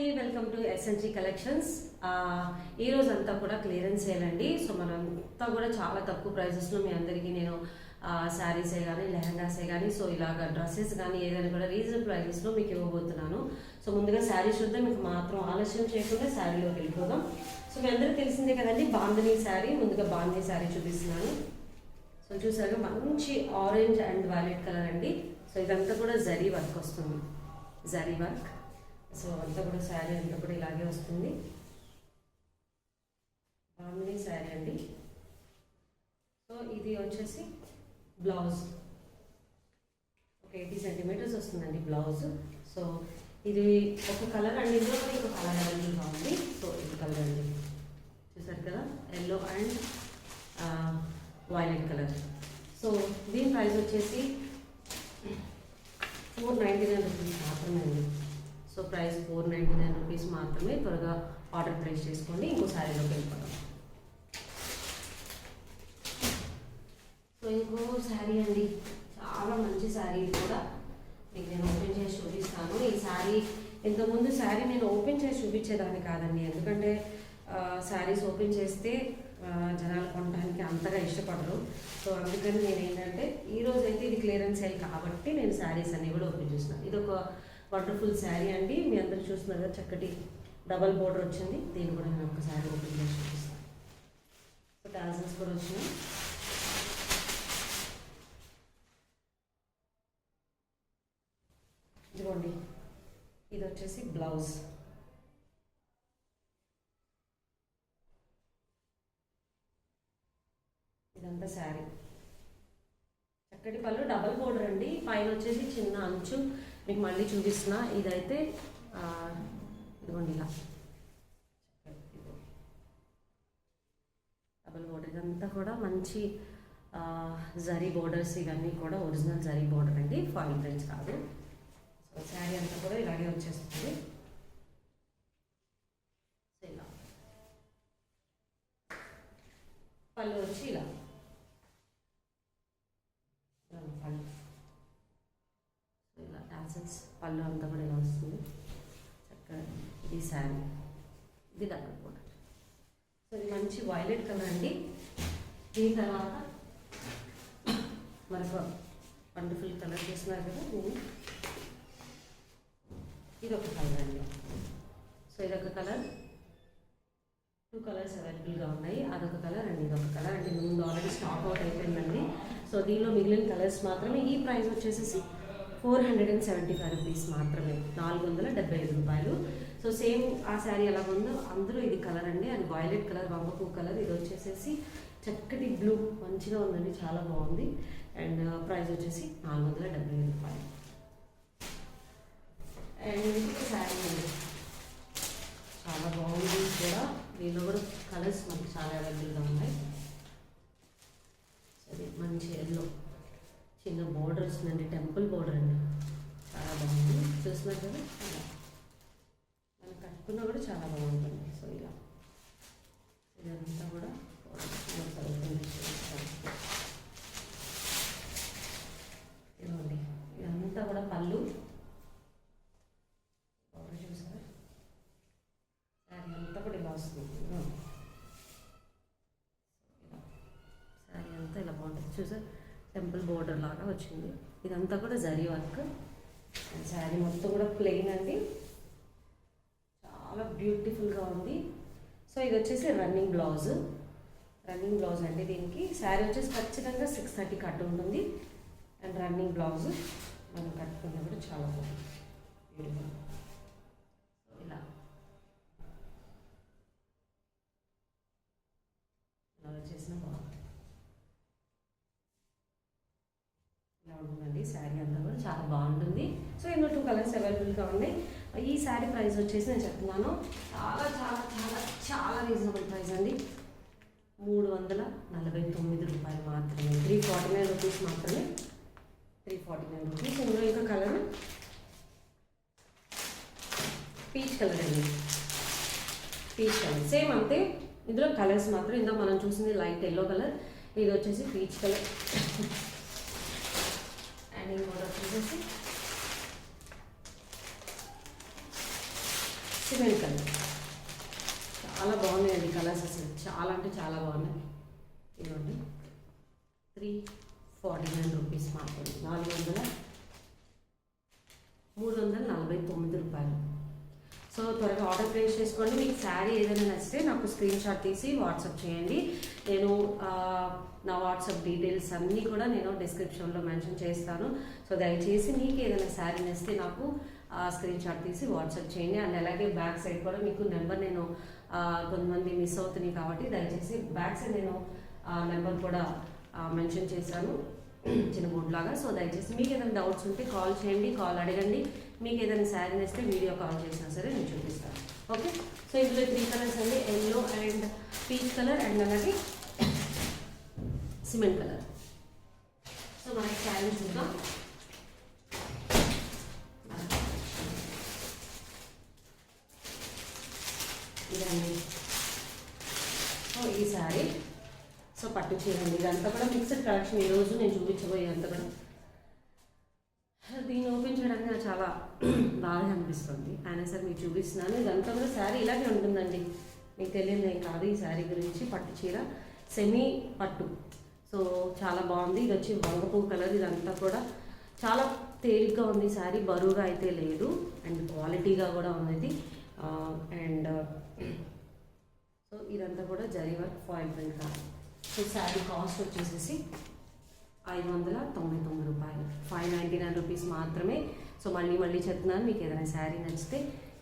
అండి welcome to SNG collections ఈ రోజు అంతా కూడా క్లియరెన్స్ సేల్ సో సో మనంతా కూడా చాలా తక్కువ ప్రైజెస్లో మీ అందరికీ నేను శారీసే కానీ లెహంగాసే కానీ సో ఇలాగ డ్రెస్సెస్ కానీ ఏదైనా కూడా రీజనబుల్ ప్రైజెస్లో మీకు ఇవ్వబోతున్నాను. సో ముందుగా శారీ చూద్దాం. మీకు మాత్రం ఆలస్యం చేయకుండా శారీలోకి వెళ్ళిపోదాం. సో మీ అందరికీ తెలిసిందే కదండి బాంధనీ శారీ. ముందుగా బాంధనీ శారీ చూపిస్తున్నాను. సో చూసారు మంచి ఆరెంజ్ అండ్ వైలెట్ కలర్ అండి. సో ఇదంతా కూడా జరీ వర్క్ వస్తుంది. జరీ వర్క్. సో అంతా కూడా శారీ అంతా కూడా ఇలాగే వస్తుంది. బాగుంది శారీ అండి. సో ఇది వచ్చేసి బ్లౌజ్. ఒక ఎయిటీ సెంటీమీటర్స్ వస్తుందండి బ్లౌజ్. సో ఇది ఒక కలర్ అండి. ఇందులో కూడా ఇంకో కలర్ అవైలబుల్ ఉంది. సో ఇది కలర్ అండి. చూసారు కదా? Yellow and violet colour. So దీని ప్రైస్ వచ్చేసి ఫోర్ నైంటీ నైన్ రూపీస్ మాత్రమే అండి. So price four ninety nine rupees మాత్రమే త్వరగా ఆర్డర్ ప్లేస్ చేసుకోండి. ఇంకో శారీలోకి వెళ్ళిపోదాం. సో ఇంకో శారీ అండి. చాలా మంచి శారీ కూడా. మీకు నేను ఓపెన్ చేసి చూపిస్తాను. ఈ శారీ ఇంతకుముందు శారీ నేను ఓపెన్ చేసి చూపించేదాన్ని కాదండి. ఎందుకంటే శారీస్ ఓపెన్ చేస్తే జనాలు కొనడానికి అంతగా ఇష్టపడరు. సో అందుకని నేను ఏంటంటే ఈరోజైతే అయితే ఇది క్లియరెన్స్ సేల్ కాబట్టి నేను శారీస్ అన్నీ కూడా ఓపెన్ చేస్తున్నాను. ఇది ఒక వండర్ఫుల్ శారీ అండి. మీ అందరు చూస్తున్నారు కదా చక్కటి డబల్ బోర్డర్ వచ్చింది. దీన్ని కూడా నేను ఒకసారి శారీ ఓపెన్ చేసి చూపిస్తాను. సో టాజల్స్ కూడా వచ్చినాయి. ఇదిగోండి. ఇది వచ్చేసి బ్లౌజ్. ఇదంతా శారీ చక్కటి పళ్ళు డబల్ బోర్డర్ అండి. పైన వచ్చేసి చిన్న అంచు. మీకు మళ్ళీ చూపిస్తున్నా. ఇదైతే ఇదిగోండి ఇలా. Double border. ఇదంతా కూడా మంచి జరీ బోర్డర్స్ ఇవన్నీ కూడా ఒరిజినల్ జరీ బోర్డర్ అండి. ఫాయిల్ ప్రింట్స్ కాదు. సో శారీ అంతా కూడా ఇలాగే వచ్చేస్తుంది. ఇలా. పళ్ళు వచ్చి ఇలా. పళ్ళు. పళ్ళు అంతా కూడా ఇలా వస్తుంది. చక్కగా ఇది శారీ. ఇది డబల్ కూడా సో ఇది మంచి వైలెట్ కలర్ అండి. దీని తర్వాత మరొక వండర్ఫుల్ కలర్ చేస్తున్నారు కదా నేను ఇది ఒక కలర్ అండి. సో ఇదొక కలర్ టూ కలర్స్ అవైలబుల్గా ఉన్నాయి. అదొక కలర్ అండి ఇదొక కలర్ అండి ముందు ఆల్రెడీ స్టాక్ అవుట్ అయిపోయిందండి. సో దీనిలో మిగిలిన కలర్స్ మాత్రమే. ఈ ప్రైస్ వచ్చేసేసి four hundred and seventy five rupees మాత్రమే. నాలుగు వందల డెబ్బై ఐదు రూపాయలు. సో సేమ్ ఆ శారీ ఎలా ఉందో అందులో ఇది కలర్ అండి. అండ్ వైలెట్ కలర్ వంగపూ కలర్ ఇది వచ్చేసేసి చక్కటి బ్లూ మంచిగా ఉందండి చాలా బాగుంది. అండ్ uh, ప్రైస్ వచ్చేసి నాలుగు వందల డెబ్బై ఐదు రూపాయలు. అండ్ ఇది శారీ అండి. చాలా బాగుంది కూడా. దీనిలో కూడా కలర్స్ మనకి చాలా అవైలబుల్గా ఉన్నాయి. సరే మంచి ఎల్లో చిన్న బోర్డర్ వస్తుందండి టెంపుల్ బోర్డర్ అండి. కదా ఇలా మనం కట్టుకున్నా కూడా చాలా బాగుంటుంది. సో ఇలా. ఇదంతా కూడా border. ఇదిగోండి. ఇదంతా కూడా పళ్ళు. border చూసారా? శారీ అంతా కూడా ఇలా వస్తుంది. శారీ అంతా ఇలా బాగుంటుంది. చూసారు? టెంపుల్ బోర్డర్ లాగా వచ్చింది. ఇదంతా కూడా జరీ వర్క్. శారీ మొత్తం కూడా ప్లెయిన్ అండి. చాలా బ్యూటిఫుల్గా ఉంది. సో ఇది వచ్చేసి రన్నింగ్ బ్లౌజ్ రన్నింగ్ బ్లౌజ్ అండి దీనికి. శారీ వచ్చేసి ఖచ్చితంగా సిక్స్ థర్టీ కట్ ఉంటుంది. అండ్ రన్నింగ్ బ్లౌజ్ మనం కట్టుకున్నా కూడా చాలా బాగుంది. బ్యూటిఫుల్ ఇలా. ఇలా బాగుంది. ఇలా ఉంటుందండి శారీ అంతా కూడా చాలా బాగుంటుంది కలర్స్ అవైలబుల్గా ఉన్నాయి. ఈ శారీ ప్రైస్ వచ్చేసి నేను చెప్తున్నాను. చాలా చాలా చాలా చాలా రీజనబుల్ ప్రైస్ అండి. మూడు వందల నలభై తొమ్మిది రూపాయలు మాత్రమే. త్రీ ఫార్టీ నైన్ రూపీస్ మాత్రమే. Three forty nine rupees. ఇందులో ఇంకా కలర్? పీచ్ కలర్ అండి. Peach colour. సేమ్ అంతే. ఇందులో కలర్స్ మాత్రం ఇందులో మనం చూసింది లైట్ ఎల్లో కలర్. ఇది వచ్చేసి పీచ్ కలర్. అండ్ ఇంకోటి వచ్చేసి సిమెంట్ కలర్ చాలా బాగున్నాయండి కలర్స్ అసలు. చాలా అంటే చాలా బాగున్నాయి. ఇదిగోండి. త్రీ ఫార్టీ నైన్ రూపీస్ మాత్రమే. నాలుగు వందల మూడు వందల నలభై తొమ్మిది రూపాయలు. సో త్వరగా ఆర్డర్ ప్లేస్ చేసుకోండి. మీకు శారీ ఏదైనా నచ్చితే నాకు స్క్రీన్ షాట్ తీసి వాట్సాప్ చేయండి. నేను నా వాట్సాప్ డీటెయిల్స్ అన్నీ కూడా నేను డిస్క్రిప్షన్లో మెన్షన్ చేస్తాను. సో దయచేసి మీకు ఏదైనా శారీ నచ్చితే నాకు స్క్రీన్ షాట్ తీసి వాట్సాప్ చేయండి. అండ్ అలాగే బ్యాక్ సైడ్ కూడా మీకు నెంబర్ నేను కొంతమంది మిస్ అవుతున్నాయి కాబట్టి దయచేసి బ్యాక్ సైడ్ నేను నెంబర్ కూడా మెన్షన్ చేశాను. చిన్న బోర్డు లాగా. సో దయచేసి మీకు ఏదైనా డౌట్స్ ఉంటే కాల్ చేయండి కాల్ అడగండి. మీకు ఏదైనా శారీ నేస్తే వీడియో కాల్ చేసినా సరే నేను చూపిస్తాను. ఓకే సో ఇందులో త్రీ కలర్స్ అండి. Yellow and peach colour and అలాగే సిమెంట్ కలర్ సో మనకి శారీ చూద్దాం. సో ఇదంతా కూడా మిక్స్డ్ కలెక్షన్ ఈరోజు నేను చూపించబోయే అంతా కూడా. దీన్ని ఓపెన్ చేయడానికి నాకు చాలా బాగా అనిపిస్తుంది. అయినా సరే మీకు చూపిస్తున్నాను. ఇదంతా కూడా శారీ ఇలాగే ఉంటుందండి. మీకు తెలియదు ఏం కాదు ఈ శారీ గురించి. పట్టు చీర సెమీ పట్టు. సో చాలా బాగుంది. ఇది వచ్చి వంగపూ కలర్. ఇదంతా కూడా చాలా తేలిగ్గా ఉంది శారీ. బరువుగా అయితే లేదు. అండ్ క్వాలిటీగా కూడా ఉంది అండ్ సో ఇదంతా కూడా జరీ వర్క్ ఫాయిల్ ప్రింట్ కాదు. సో శారీ కాస్ట్ వచ్చేసేసి ఐదు వందల తొంభై తొమ్మిది రూపాయలు. ఫైవ్ నైంటీ నైన్ రూపీస్ మాత్రమే. సో మళ్ళీ మళ్ళీ చెప్తున్నాను మీకు ఏదైనా శారీ నచ్చితే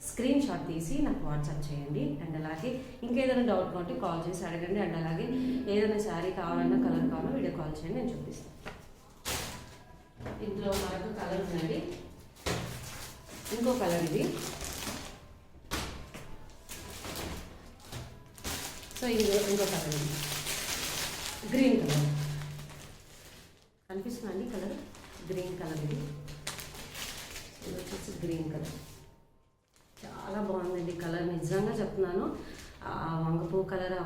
స్క్రీన్ షాట్ తీసి నాకు వాట్సాప్ చేయండి. అండ్ అలాగే ఇంకేదైనా డౌట్ ఉంటే కాల్ చేసి అడగండి. అండ్ అలాగే ఏదైనా శారీ కావాలన్నా కలర్ కావాలన్నా వీడియో కాల్ చేయండి నేను చూపిస్తాను. ఇందులో మరొక కలర్ ఉందండి. ఇంకో కలర్ ఇది. సో ఇది ఇంకో కలర్ ఉంది. గ్రీన్ కలర్ కనిపిస్తుందా అండి కలర్ గ్రీన్ కలర్ ఇది. ఇది వచ్చేసి గ్రీన్ కలర్ చాలా బాగుందండి కలర్ నిజంగా చెప్తున్నాను వంగపూ కలర్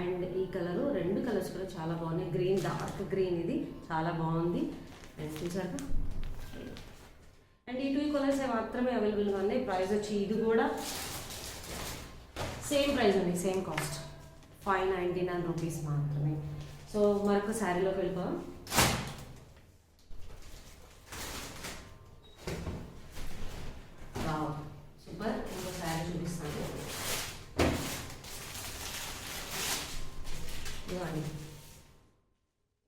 అండ్ ఈ కలర్ రెండు కలర్స్ కూడా చాలా బాగున్నాయి. గ్రీన్ డార్క్ గ్రీన్ ఇది. చాలా బాగుంది. అండ్ చూసాక అండ్ ఈ టూ కలర్స్ మాత్రమే అవైలబుల్గా ఉన్నాయి. ప్రైస్ వచ్చి ఇది కూడా సేమ్ ప్రైస్ అండి same cost five ninety nine rupees మాత్రమే. సో మరొక శారీలోకి వెళ్ళిపోదాం సూపర్. ఇంకో శారీ చూపిస్తాను. ఇవ్వండి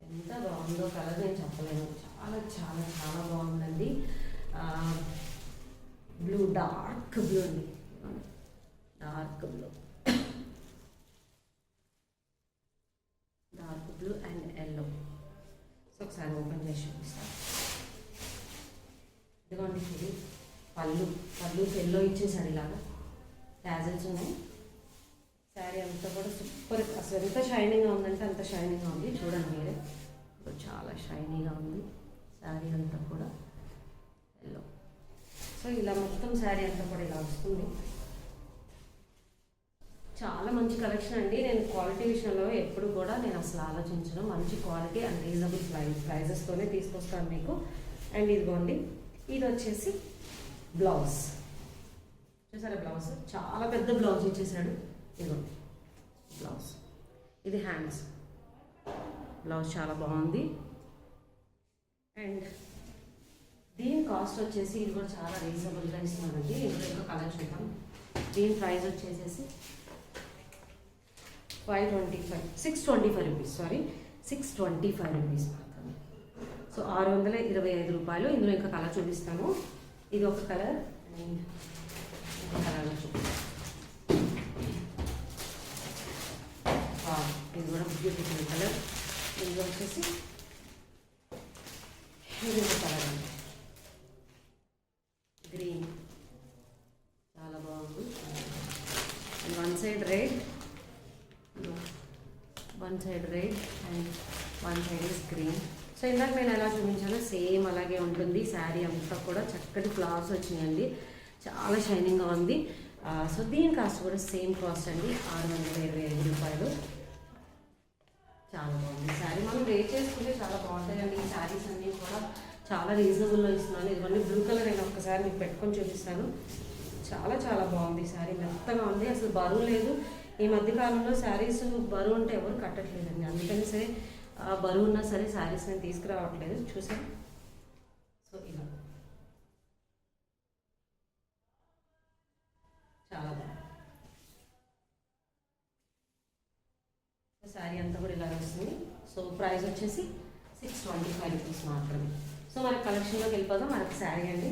ఎంత బాగుందో కలర్ నేను చెప్పలేను. చాలా చాలా చాలా బాగుందండి. బ్లూ డార్క్ బ్లూ అండి dark blue dark blue and so ఒకసారి ఓపెన్ చేసి చూపిస్తాను ఇదిగోండి ఇది పళ్ళు. పళ్ళు ఎల్లో ఇచ్చేసాడు ఇలాగా. ట్యాజల్స్ ఉన్నాయి. శారీ అంతా కూడా సూపర్ అసలు ఎంత షైనింగ్గా ఉందంటే అంత షైనింగ్గా ఉంది. చూడండి మీరే. చాలా షైనీగా ఉంది. శారీ అంతా కూడా. ఎల్లో సో ఇలా మొత్తం శారీ అంతా కూడా ఇలా వస్తుంది. చాలా మంచి కలెక్షన్ అండి. నేను క్వాలిటీ విషయంలో ఎప్పుడు కూడా నేను అసలు ఆలోచించను. మంచి క్వాలిటీ అండ్ రీజనబుల్ ప్రైస్ ప్రైజెస్తోనే తీసుకొస్తాను మీకు. అండ్ ఇదిగోండి ఇది వచ్చేసి బ్లౌజ్ చూసారా బ్లౌజ్ చాలా పెద్ద బ్లౌజ్ ఇచ్చేసాడు. ఇదిగోండి బ్లౌజ్ ఇది హ్యాండ్స్ బ్లౌజ్ చాలా బాగుంది. అండ్ దీని కాస్ట్ వచ్చేసి ఇది కూడా చాలా రీజనబుల్గా ఇస్తున్నానండి. ఇందులో కలెక్షన్ కలర్ చూద్దాం దీని ప్రైస్ వచ్చేసేసి five twenty five six twenty five rupees sorry six twenty five rupees మాత్రమే. సో ఆరు వందల ఇరవై ఐదు రూపాయలు ఇందులో ఇంకా కలర్ చూపిస్తాను. ఇది ఒక కలర్ అండ్ ఇంకో కలర్ చూపిస్తాను. ఇది కూడా బ్యూటిఫుల్ కలర్ ఇది వచ్చేసి ఇది ఒక కలర్ అండి గ్రీన్ చాలా బాగుంది and one side red one side red and one side is green so ఇందాక నేను ఎలా చూపించానో సేమ్ అలాగే ఉంటుంది. శారీ అంతా కూడా చక్కటి ఫ్లవర్స్ వచ్చినాయండి. చాలా షైనింగ్గా ఉంది. సో దీని కాస్ట్ కూడా సేమ్ కాస్ట్ అండి. ఆరు వందల ఇరవై ఐదు రూపాయలు. చాలా బాగుంది. శారీ మనం రేట్ చేసుకుంటే చాలా బాగుంటాయండి. ఈ శారీస్ అన్నీ కూడా చాలా రీజనబుల్లో ఇస్తున్నాను. ఇవన్నీ బ్లూ కలర్ నేను ఒక్కసారి మీకు పెట్టుకొని చూపిస్తాను. చాలా చాలా బాగుంది. శారీ మెత్తగా ఉంది. అసలు బరువు లేదు. ఈ మధ్య కాలంలో శారీస్ బరువు ఉంటే ఎవరు కట్టట్లేదండి. అందుకని సరే ఆ, బరువు ఉన్నా సరే శారీస్ నేను తీసుకురావట్లేదు. చూసాను సో ఇలా. చాలా బాగుంది. శారీ అంతా కూడా ఇలా వస్తుంది. సో ప్రైస్ వచ్చేసి సిక్స్ ట్వంటీ ఫైవ్ రూపీస్ మాత్రమే. సో మనకి కలెక్షన్లోకి వెళ్ళిపోదాం. మనకి శారీ అండి.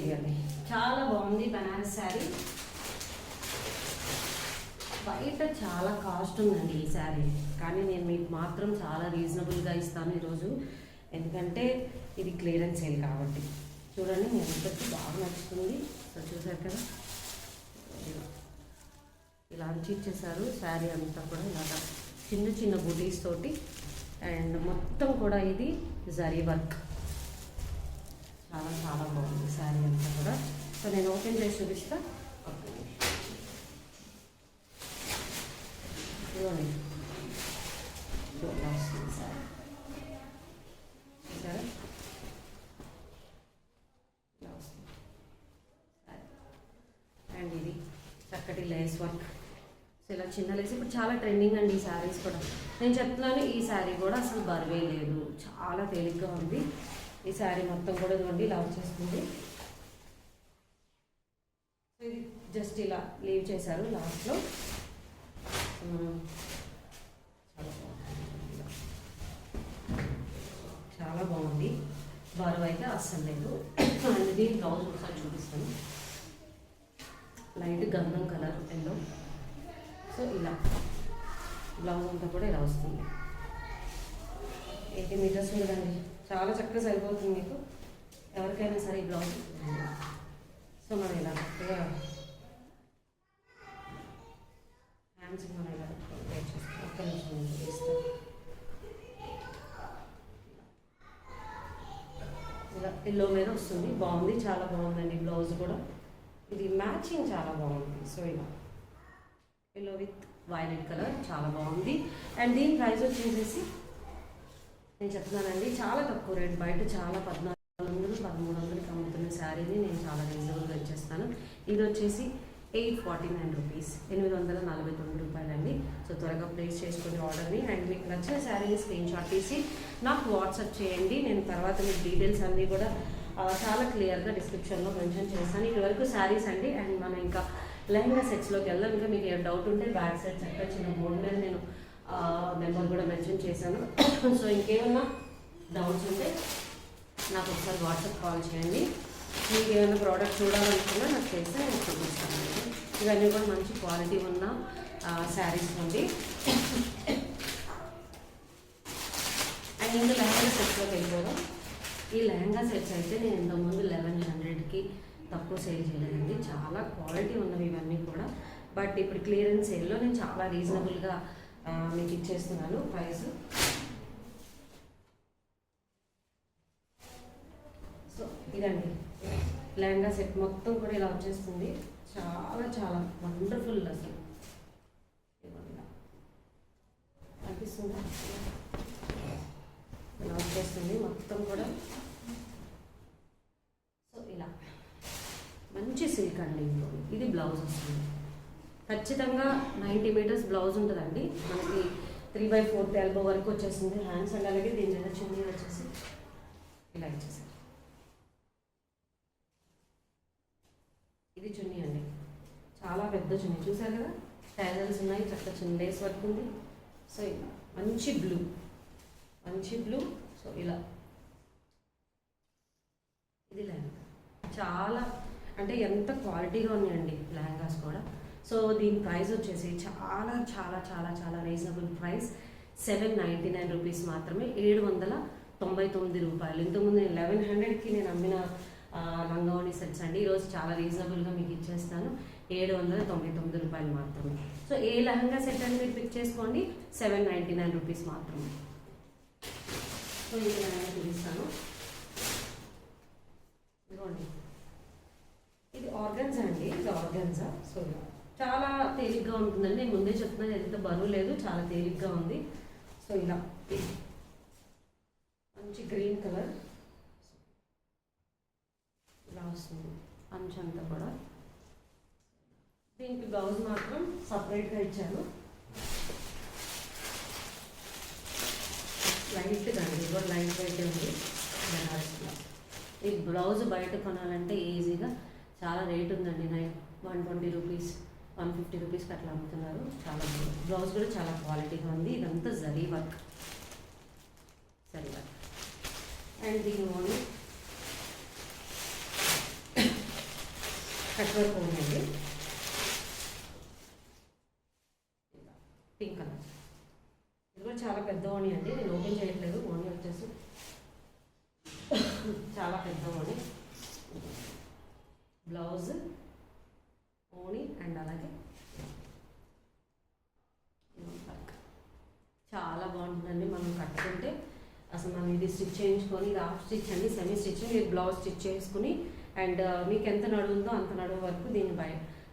ఇది అండి చాలా బాగుంది బనారస్ శారీ. బయట చాలా కాస్ట్ ఉందండి ఈ శారీ. కానీ నేను మీకు మాత్రం చాలా రీజనబుల్గా ఇస్తాను ఈరోజు. ఎందుకంటే ఇది క్లియరెన్స్ సేల్ కాబట్టి. చూడండి మీ అందరికీ బాగా నచ్చుతుంది. సో చూసారు కదా? ఇలా ఇలా అంచి ఇచ్చేసారు. శారీ అంతా కూడా ఇలా చిన్న చిన్న బుటీస్ తోటి. అండ్ మొత్తం కూడా ఇది జరీ వర్క్. చాలా చాలా బాగుంది శారీ అంతా కూడా. సో నేను ఓపెన్ చేసి చూపిస్తా ఒక్క నిమిషం. అండ్ ఇది చక్కటి లేస్ వర్క్. సో ఇలా చిన్న లేస్. ఇప్పుడు చాలా ట్రెండింగ్ అండి ఈ శారీస్ కూడా. నేను చెప్తున్నాను ఈ శారీ కూడా అసలు బరువే లేదు. చాలా తేలిగ్గా ఉంది. ఈ శారీ మొత్తం కూడా ఇదిగోండి ఇలా వచ్చేస్తుంది. ఇది జస్ట్ ఇలా లీవ్ చేశారు లాస్ట్లో చాలా బాగుంది. చాలా బాగుంది. బరువు అయితే అస్సలు లేదు. అనేది బ్లౌజ్ ఒకసారి చూపిస్తాను. లైట్ గంధం కలర్ ఎల్లో సో ఇలా. బ్లౌజ్ అంతా కూడా ఇలా వస్తుంది. ఎయిటీ మీటర్స్ ఉందండి చాలా చక్కగా సరిపోతుంది మీకు. ఎవరికైనా సరే ఈ బ్లౌజ్. సో మనం ఇలా చక్కగా హ్యాండ్స్ మనం ఇలా వెయిట్ చేస్తాం ఒక్క నిమిషం ఇలా ఎల్లో మీద వస్తుంది. బాగుంది చాలా బాగుందండి బ్లౌజ్ కూడా. ఇది మ్యాచింగ్ చాలా బాగుంది. సో ఇలా ఎల్లో విత్ వైలెట్ కలర్ చాలా బాగుంది. అండ్ దీని ప్రైస్ వచ్చేసేసి నేను చెప్తున్నానండి చాలా తక్కువ రేట్ బయట చాలా పద్నాలుగు వందలు పదమూడు వందలకి అమ్ముతున్న శారీని నేను చాలా రీజనబుల్గా ఇచ్చేస్తాను. ఇది వచ్చేసి ఎయిట్ ఫార్టీ నైన్ రూపీస్ ఎనిమిది వందల నలభై తొమ్మిది రూపాయలండి. సో త్వరగా ప్లేస్ చేసుకుని ఆర్డర్ని అండ్ మీకు నచ్చిన శారీని స్క్రీన్ షాట్ తీసి నాకు వాట్సాప్ చేయండి. నేను తర్వాత మీకు డీటెయిల్స్ అన్నీ కూడా చాలా క్లియర్గా డిస్క్రిప్షన్లో మెన్షన్ చేస్తాను. ఇటువరకు శారీస్ అండి. అండ్ మనం ఇంకా లెహంగా సెట్స్లోకి వెళ్దాం. ఇంకా మీకు ఏమైనా డౌట్ ఉంటే బ్యాక్ సైడ్ చక్కగా చిన్న బోర్డు మీద నేను నెంబర్ కూడా మెన్షన్ చేశాను. సో ఇంకేమన్నా డౌట్స్ ఉంటే నాకు ఒకసారి వాట్సాప్ కాల్ చేయండి. మీకు ఏమైనా ప్రోడక్ట్ చూడాలనుకున్నా నాకు చేస్తే నేను చూపిస్తాను. ఇవన్నీ కూడా మంచి క్వాలిటీ ఉన్న శారీస్ ఉంది అండ్. ఇంకా లెహంగా సెట్స్లోకి వెళ్ళిపోదాం. ఈ లెహంగా సెట్స్ అయితే నేను ఇంతకుముందు లెవెన్ హండ్రెడ్కి తక్కువ సేల్ చేయలేదండి. చాలా క్వాలిటీ ఉన్నవి ఇవన్నీ కూడా. బట్ ఇప్పుడు క్లియరెన్స్ సేల్లో నేను చాలా రీజనబుల్గా మీకు ఇచ్చేస్తున్నాను ప్రైస్ సో ఇదండి. లెహంగా సెట్ మొత్తం కూడా ఇలా వచ్చేస్తుంది. చాలా చాలా వండర్ఫుల్ అసలు. అనిపిస్తుంది ఇలా. అనిపిస్తుందా? ఇలా వచ్చేస్తుంది మొత్తం కూడా. సో ఇలా. మంచి సిల్క్ అండి ఇది బ్లౌజ్ వస్తుంది. ఖచ్చితంగా నైంటీ మీటర్స్ బ్లౌజ్ ఉంటుందండి. మనకి త్రీ బై ఫోర్త్ ఎల్బో వరకు వచ్చేస్తుంది హ్యాండ్స్ అండ్ అలాగే దీని మీద చున్నీ వచ్చేసి ఇలా ఇచ్చేసారు ఇది చున్నీ అండి. చాలా పెద్ద చున్నీ. చూసారు కదా? టైలర్స్ ఉన్నాయి. చక్క చున్నీ లేస్ వర్క్ ఉంది. సో ఇలా మంచి బ్లూ మంచి బ్లూ సో ఇలా. ఇది లెహంగా చాలా అంటే ఎంత క్వాలిటీగా ఉన్నాయండి లెహంగాస్ కూడా. సో దీని ప్రైస్ వచ్చేసి చాలా చాలా చాలా చాలా reasonable price. Seven ninety nine rupees మాత్రమే ఏడు వందల తొంభై తొమ్మిది రూపాయలు. ఇంతకుముందు నేను లెవెన్ హండ్రెడ్కి నేను అమ్మిన ఆ, లంగావణి సెట్స్ అండి ఈరోజు చాలా రీజనబుల్గా మీకు ఇచ్చేస్తాను. ఏడు వందల తొంభై తొమ్మిది రూపాయలు మాత్రమే. సో ఏ లెహంగా సెట్ అని మీరు పిక్ చేసుకోండి సెవెన్ నైంటీ నైన్ రూపీస్ మాత్రమే. సో ఇది లెహంగా చూపిస్తాను. ఇదిగోండి. ఇది ఆర్గన్స్ అండి? ఇది ఆర్గన్జా సో చాలా తేలిగ్గా ఉంటుందండి. నేను ముందే చెప్తున్నాను ఎంత బరువు లేదు చాలా తేలిగ్గా ఉంది. సో ఇలా. మంచి గ్రీన్ కలర్. ఇలా వస్తుంది. అంచంతా కూడా. దీనికి బ్లౌజ్ మాత్రం సపరేట్గా ఇచ్చాను. లైట్గా అండి. ఇది లైట్ వెయిట్ ఉంది. బెనారస్లో ఈ బ్లౌజ్ బయట కొనాలంటే ఈజీగా. చాలా రేట్ ఉందండి. Nine one twenty rupees. One fifty రూపీస్కి అట్లా అమ్ముతున్నారు. చాలా బాగుంది. బ్లౌజ్ కూడా చాలా క్వాలిటీగా ఉంది. ఇదంతా zari work. Zari work. And దీని ఓన్లీ కట్ వర్క్ ఉందండి. Pink colour. ఇది కూడా చాలా పెద్ద ఓణి అండి. నేను ఓపెన్ చేయట్లేదు. ఓణి వచ్చేసి చాలా పెద్ద ఓణి. బ్లౌజ్ ఓణి అండ్ అలాగే చాలా బాగుంటుందండి. మనం కట్టుకుంటే అసలు మనం ఇది స్టిచ్ చేయించుకొని ఇది హాఫ్ స్టిచ్ అండి సెమీ స్టిచ్ మీరు బ్లౌజ్ స్టిచ్ చేసుకుని అండ్ uh, మీకు ఎంత నడువుందో అంత నడువు వరకు దీన్ని బయ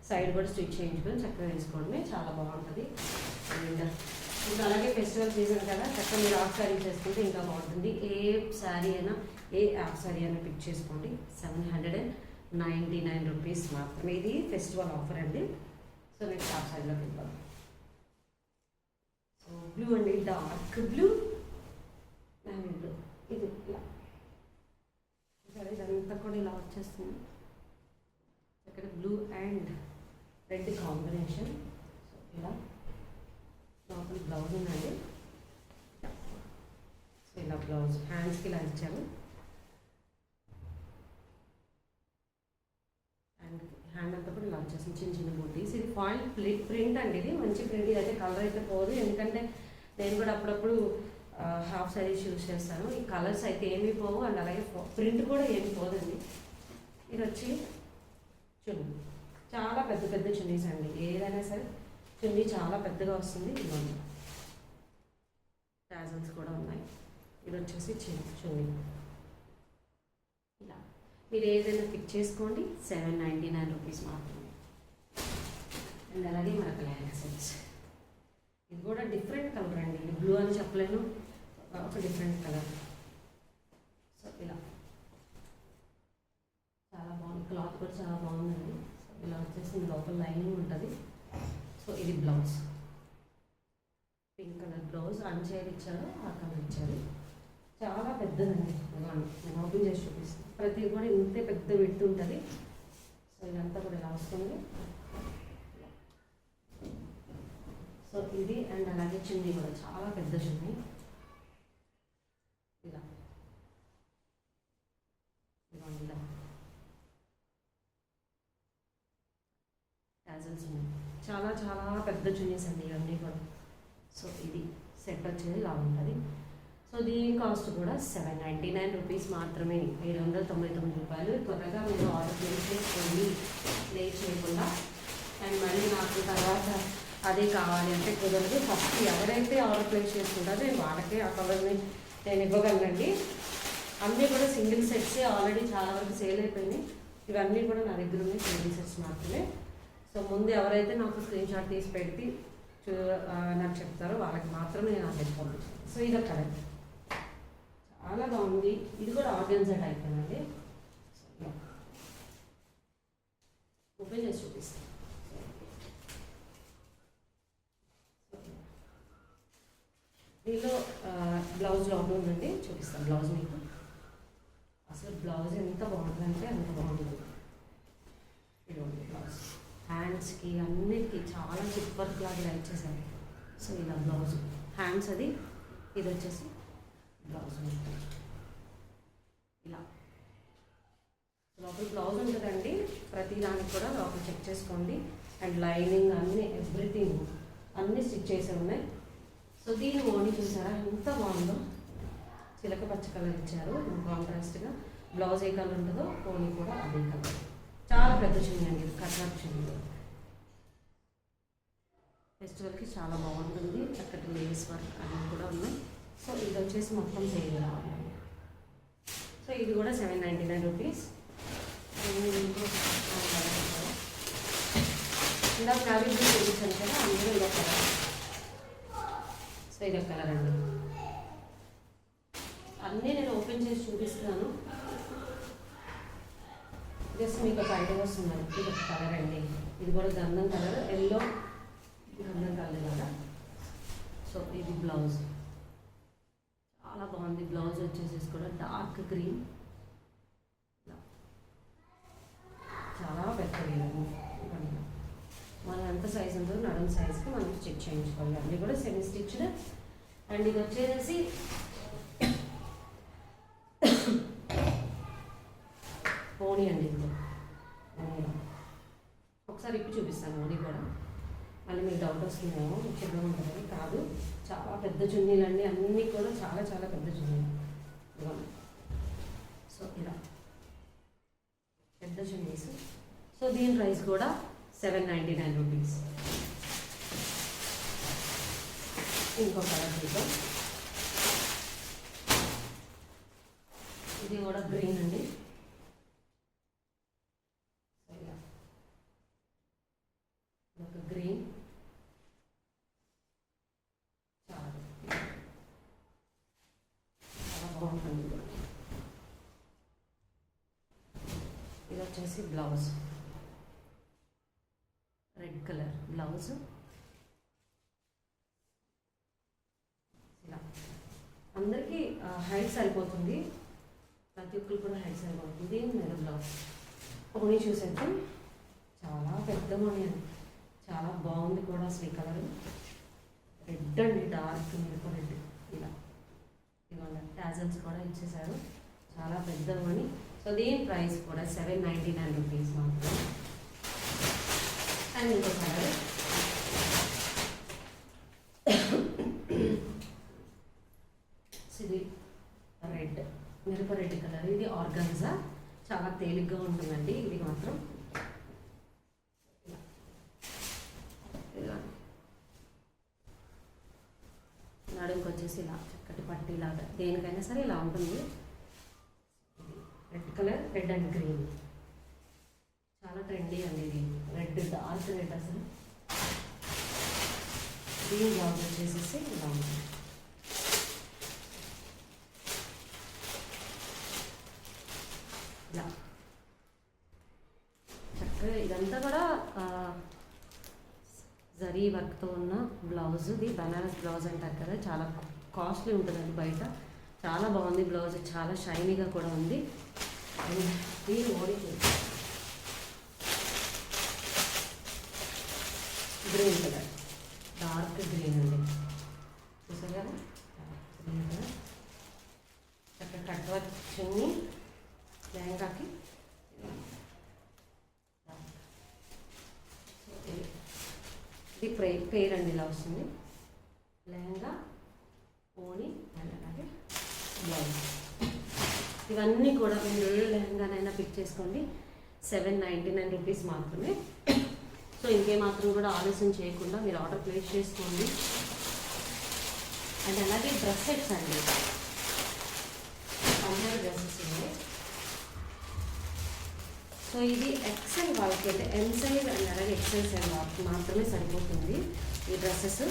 సైడ్ కూడా స్టిచ్ చేయించుకొని చక్కగా వేసుకోవడమే చాలా బాగుంటుంది. అండ్ ఇంకా అలాగే ఫెస్టివల్ సీజన్ కదా చక్కగా మీరు హాఫ్ శారీ చేసుకుంటే ఇంకా బాగుంటుంది. ఏ శారీ అయినా ఏ హాఫ్ శారీ అయినా పిక్ చేసుకోండి. Seven hundred and ninety nine rupees మాత్రమే ఇది ఫెస్టివల్ ఆఫర్ అండి. సో నెక్స్ట్ హాఫ్ సైడ్లోకి వెళ్దాం. సో బ్లూ అండి డార్క్ బ్లూ నావీ బ్లూ ఇది ఇలా. సరే ఇదంతా కూడా ఇలా వచ్చేస్తుంది. ఇక్కడ blue and red combination so ఇలా. లోపల బ్లౌజ్ ఉందండి. సో ఇలా బ్లౌజ్ హ్యాండ్స్కి ఇలా ఇచ్చాను. హ్యాండ్ అంతా కూడా ఇలా వచ్చేసింది చిన్న చిన్న బూటీస్ ఇది ఫాయిల్ ప్రింట్ అండి ఇది. మంచి ప్రింట్ ఇది అయితే కలర్ అయితే పోదు. ఎందుకంటే నేను కూడా అప్పుడప్పుడు హాఫ్ సారీస్ యూజ్ చేస్తాను. ఈ కలర్స్ అయితే ఏమీ పోవు. అండ్ అలాగే ప్రింట్ కూడా ఏమి పోదండి. ఇది వచ్చి చున్నీ. చాలా పెద్ద పెద్ద చున్నీస్ అండి. ఏదైనా సరే చున్నీ చాలా పెద్దగా వస్తుంది. ఇవ్వండి ప్యాజల్స్ కూడా ఉన్నాయి. ఇది వచ్చేసి చిన్న చున్నీ. మీరు ఏదైనా పిక్ చేసుకోండి. సెవెన్ నైంటీ నైన్ రూపీస్ మాత్రమే. అండ్ అలాగే మనకు లెహంగా ఇది కూడా డిఫరెంట్ కలర్ అండి. ఇది బ్లూ అని చెప్పలేను. ఒక డిఫరెంట్ కలర్ సో ఇలా. చాలా బాగుంది. క్లాత్ కూడా చాలా బాగుందండి. సో ఇలా వచ్చేసి లోపల లైనింగ్ ఉంటుంది. సో ఇది బ్లౌజ్ పింక్ కలర్ బ్లౌజ్ అంచేది ఇచ్చారు. ఆ కలర్ ఇచ్చారు. చాలా పెద్దదండి నేను ఓపెన్ చేసి చూపిస్తాను ప్రతి కూడా ఇంతే పెద్ద వెట్టు ఉంటుంది. సో ఇదంతా కూడా ఇలా వస్తుంది. సో ఇది అండ్ అలాగే చున్నీ కూడా. చాలా పెద్ద చిన్ని. ఇలా. ఇలా ఇలా. టాజల్స్ ఉన్నాయి. చాలా చాలా పెద్ద చున్నీస్ అండి ఇవన్నీ కూడా. సో ఇది సెట్ వచ్చేది ఇలా ఉంటుంది. సో దీని కాస్ట్ కూడా సెవెన్ నైంటీ నైన్ రూపీస్ మాత్రమే. ఏడు వందల తొంభై తొమ్మిది రూపాయలు. త్వరగా మీరు ఆర్డర్ ప్లేస్ చేసుకోండి లేట్ చేయకుండా. అండ్ మళ్ళీ నాకు తర్వాత అదే కావాలి అంటే కుదరదు. ఫస్ట్ ఎవరైతే ఆర్డర్ ప్లేస్ చేసుకుంటారో నేను వాళ్ళకే ఆ కవర్ని నేను ఇవ్వగలనండి. అన్నీ కూడా సింగిల్ సెట్సే ఆల్రెడీ చాలా వరకు సేల్ అయిపోయినాయి. ఇవన్నీ కూడా నా దగ్గర ఉన్నాయి సింగిల్ సెట్స్ మాత్రమే. సో ముందు ఎవరైతే నాకు స్క్రీన్ షాట్ తీసి పెట్టి చూ- నాకు చెప్తారో వాళ్ళకి మాత్రమే నేను అది సో ఇది కరెక్ట్ చాలా బాగుంది ఇది కూడా ఆర్గన్జా టైప్ అండి ఓపెన్ చేసి చూపిస్తాను. దీనిలో uh, బ్లౌజ్ లాంగ్ ఉందండి. చూపిస్తాను బ్లౌజ్ మీకు. అసలు బ్లౌజ్ ఎంత బాగుందంటే అంత బాగుంటుంది ఇదిగోండి బ్లౌజ్ హ్యాండ్స్కి అన్నిటికీ చాలా చిప్ వర్క్ లాగా ఇలా సో ఇలా బ్లౌజ్ హ్యాండ్స్ అది. ఇది వచ్చేసి బ్లౌజ్ ఇలా లోపల బ్లౌజ్ ఉంటుందండి ప్రతి దానికి కూడా లోపల చెక్ చేసుకోండి అండ్ లైనింగ్ అన్ని ఎవ్రీథింగ్ అన్నీ స్టిచ్ చేసి ఉన్నాయి సో దీని ఓణి చూసారా ఎంత బాగుందో చిలక పచ్చ కలర్ ఇచ్చారు కాంట్రాస్ట్గా బ్లౌజ్ ఏ కలర్ ఉంటుందో ఓణి కూడా అదే కలర్ చాలా పెద్ద చున్నీ అండి కట్నాప్ చున్నీ ఫెస్టివల్కి చాలా బాగుంటుంది చక్కటి లేస్ వర్క్ అన్నీ కూడా ఉన్నాయి సో ఇది వచ్చేసి మొత్తం సేల్ రావాలి సో ఇది కూడా సెవెన్ నైంటీ నైన్ రూపీస్ ఇందాక నావీ బ్లూ చూపించాను కదా అందులో ఇదొక కలర్ సో ఇదొక కలర్ అండి. అన్నీ నేను ఓపెన్ చేసి చూపిస్తున్నాను. జస్ట్ మీకు ఒక ఐడియా వస్తున్నారు ఇది ఒక కలర్ అండి. ఇది కూడా గంధం కలర్ ఎల్లో గంధం కలర్ కదా. సో ఇది బ్లౌజ్ చాలా బాగుంది. బ్లౌజ్ వచ్చేసేసి కూడా డార్క్ గ్రీన్. చాలా పెద్ద మనం ఎంత సైజ్ ఉంటుందో నడుము సైజ్కి మనం స్టిచ్ చేయించుకోవాలి. అన్నీ కూడా సెమీ స్టిచ్డ్ అండ్ ఇది వచ్చేసి పోనీ అండి ఇది. ఒకసారి ఇప్పుడు చూపిస్తాను ఓనీ కూడా. మళ్ళీ మీకు డౌట్ వస్తుందేమో చిన్నగా ఉంటుంది కాదు. చాలా పెద్ద చున్నీలు అండి అన్నీ కూడా చాలా చాలా పెద్ద చున్నీలు సో ఇలా. పెద్ద చున్నీస్ సో దీని ప్రైస్ కూడా సెవెన్ నైంటీ నైన్ రూపీస్. ఇంకో కలర్ చూద్దాం. ఇది కూడా గ్రీన్ అండి సో ఇలా. ఇదొక గ్రీన్ చాలా చాలా బాగుంటుంది ఇది కూడా. ఇది వచ్చేసి బ్లౌజ్. Red colour blouse. ఇలా. అందరికీ హైట్ సరిపోతుంది. ప్రతి ఒక్కరు కూడా హైట్ సరిపోతుంది. మీద బ్లౌజ్. ఓనీ చూసేద్దాం. చాలా పెద్ద మనీ అండి చాలా బాగుంది కూడా అసలు ఈ కలర్. రెడ్ అండి డార్క్ మిరప రెడ్. ఇలా. ఇవాళ టాజల్స్ కూడా ఇచ్చేసారు చాలా పెద్ద మనీ సో దీని ప్రైస్ కూడా సెవెన్ నైంటీ నైన్ రూపీస్ మాత్రం అండ్ ఇంకో కలర్ ఇది రెడ్ మిరప రెడ్ కలర్ ఇది ఆర్గన్జా. చాలా తేలిగ్గా ఉంటుందండి. ఇది మాత్రం. ఇలా. వచ్చేసి ఇలా చక్కటి పట్టీలాగా దేనికైనా సరే ఇలా ఉంటుంది. Colour red and green. చాలా ట్రెండీ అండి ఇది. రెడ్ డార్క్ రెడ్ అసలు. గ్రీన్ బ్లౌజ్ వచ్చేసేసి ఇలా ఉంటుంది. ఇలా. చక్కగా ఇదంతా కూడా జరీ వర్క్తో ఉన్న బ్లౌజ్ ఇది బనారస్ బ్లౌజ్ అంటారు కదా చాలా కాస్ట్లీ ఉంటుందండి బయట. చాలా బాగుంది బ్లౌజ్ చాలా షైనీగా కూడా ఉంది. అండ్ దీని ఓడి గ్రీన్ కలర్ డార్క్ గ్రీన్ అండి. చూసారు కదా గ్రీన్ కలర్ చక్కగా కట్ వర్క్ చున్నీ లెహంగాకి ఇది ప్రే పేర్ అండి ఇలా వస్తుంది లెహంగా ఓణి అండ్ అలాగే బ్లౌజ్ ఇవన్నీ కూడా మీరు ఏ లెహంగానైనా పిక్ చేసుకోండి. సెవెన్ నైంటీ నైన్ రూపీస్ మాత్రమే. సో ఇంకేమాత్రం కూడా ఆలస్యం చేయకుండా మీరు ఆర్డర్ ప్లేస్ చేసుకోండి. అండ్ అలాగే డ్రెస్ సెట్స్ అండి. పంజాబీ డ్రెస్సెస్ ఉన్నాయి సో ఇది ఎక్సెల్ వాళ్ళకి అయితే ఎం సైజ్ అండ్ అలాగే ఎక్సెల్ సైజ్ వాళ్ళకి మాత్రమే సరిపోతుంది ఈ డ్రెస్సెస్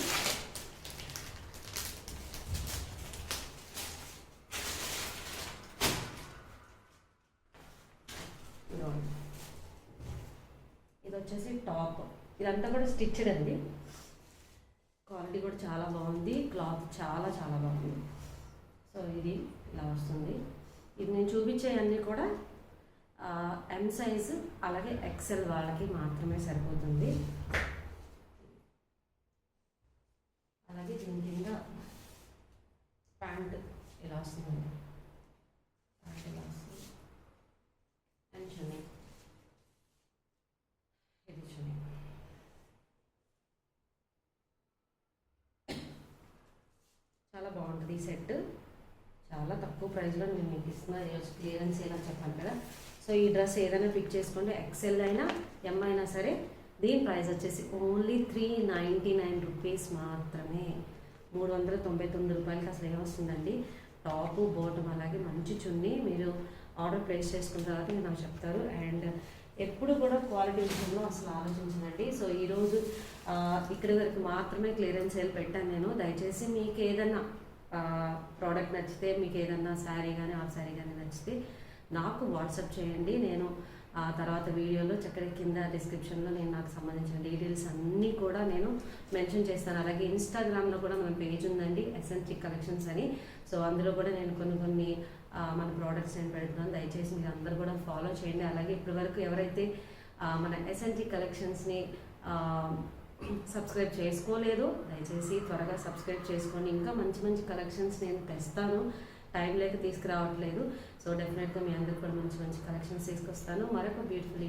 స్టిచ్డ్ అండి. క్వాలిటీ కూడా చాలా బాగుంది. క్లాత్ చాలా చాలా బాగుంది. సో ఇది ఇలా వస్తుంది. ఇది నేను చూపించేవన్నీ కూడా ఎం సైజ్ అలాగే ఎక్సెల్ వాళ్ళకి మాత్రమే సరిపోతుంది అలాగే దీని కింద ప్యాంట్ ఇలా వస్తుంది ప్యాంట్ ఇలా వస్తుంది అండ్ చున్నీ ఇది చున్నీ చాలా ఈ సెట్. చాలా తక్కువ ప్రైస్లో నేను మీకు ఇస్తున్నా ఈరోజు క్లియరెన్స్ ఎలా చెప్పాను కదా. సో ఈ డ్రెస్ ఏదైనా పిక్ చేసుకోండి. ఎక్సెల్ అయినా ఎం అయినా సరే దీని ప్రైస్ వచ్చేసి only three ninety nine rupees మాత్రమే. మూడు వందల తొంభై తొమ్మిది రూపాయలకి అసలు ఏమొస్తుందండి టాపు బాటమ్ అలాగే మంచి చున్నీ మీరు ఆర్డర్ ప్లేస్ చేసుకున్న తర్వాత మీరు నాకు చెప్తారు. అండ్ ఎప్పుడు కూడా క్వాలిటీ విషయంలో అసలు ఆలోచించనండి. సో ఈరోజు ఇక్కడి వరకు మాత్రమే క్లియరెన్స్ సేల్ పెట్టాను నేను. దయచేసి మీకు ఏదన్నా ప్రోడక్ట్ నచ్చితే మీకు ఏదన్నా శారీ కానీ ఆ శారీ కానీ నచ్చితే నాకు వాట్సాప్ చేయండి. నేను ఆ తర్వాత వీడియోలో చక్కగా కింద డిస్క్రిప్షన్లో నేను నాకు సంబంధించిన డీటెయిల్స్ అన్నీ కూడా నేను మెన్షన్ చేస్తాను. అలాగే ఇన్స్టాగ్రామ్లో కూడా మన పేజ్ ఉందండి ఎసెంట్రిక్ కలెక్షన్స్ అని. సో అందులో కూడా నేను కొన్ని కొన్ని మన ప్రోడక్ట్స్ నేను పెడుతున్నాను. దయచేసి మీరు అందరు కూడా ఫాలో చేయండి. అలాగే ఇప్పటివరకు ఎవరైతే మన ఎసెంట్రిక్ కలెక్షన్స్ని సబ్స్క్రైబ్ చేసుకోలేదు. దయచేసి త్వరగా సబ్స్క్రైబ్ చేసుకొని ఇంకా మంచి మంచి కలెక్షన్స్ నేను తెస్తాను. టైం లేక తీసుకురావట్లేదు. సో డెఫినెట్గా మీ అందరికి కూడా మంచి మంచి కలెక్షన్స్ తీసుకొస్తాను. మరొక బ్యూటిఫుల్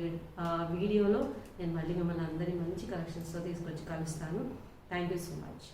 వీడియోలో నేను మళ్ళీ మిమ్మల్ని అందరినీ మంచి కలెక్షన్స్తో తీసుకొచ్చి కలుస్తాను. Thank you so much